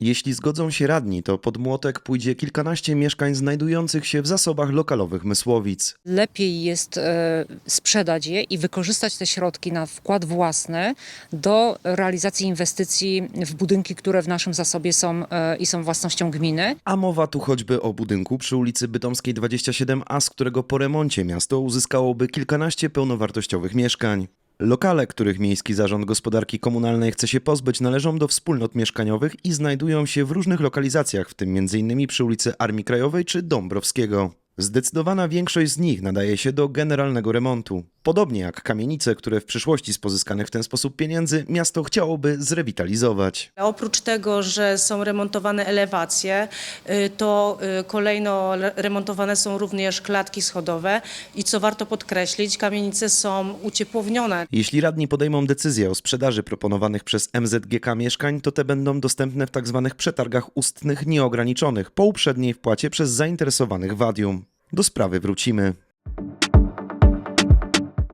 Jeśli zgodzą się radni, to pod młotek pójdzie kilkanaście mieszkań znajdujących się w zasobach lokalowych Mysłowic. Lepiej jest e, sprzedać je i wykorzystać te środki na wkład własny do realizacji inwestycji w budynki, które w naszym zasobie są e, i są własnością gminy. A mowa tu choćby o budynku przy ulicy Bytomskiej 27A, z którego po remoncie miasto uzyskałoby kilkanaście pełnowartościowych mieszkań. Lokale, których Miejski Zarząd Gospodarki Komunalnej chce się pozbyć, należą do wspólnot mieszkaniowych i znajdują się w różnych lokalizacjach, w tym m.in. przy ulicy Armii Krajowej czy Dąbrowskiego. Zdecydowana większość z nich nadaje się do generalnego remontu. Podobnie jak kamienice, które w przyszłości z pozyskanych w ten sposób pieniędzy miasto chciałoby zrewitalizować. Oprócz tego, że są remontowane elewacje, y, to y, kolejno le- remontowane są również klatki schodowe i co warto podkreślić, kamienice są uciepłownione. Jeśli radni podejmą decyzję o sprzedaży proponowanych przez MZGK mieszkań, to te będą dostępne w tzw. przetargach ustnych nieograniczonych po uprzedniej wpłacie przez zainteresowanych wadium. Do sprawy wrócimy.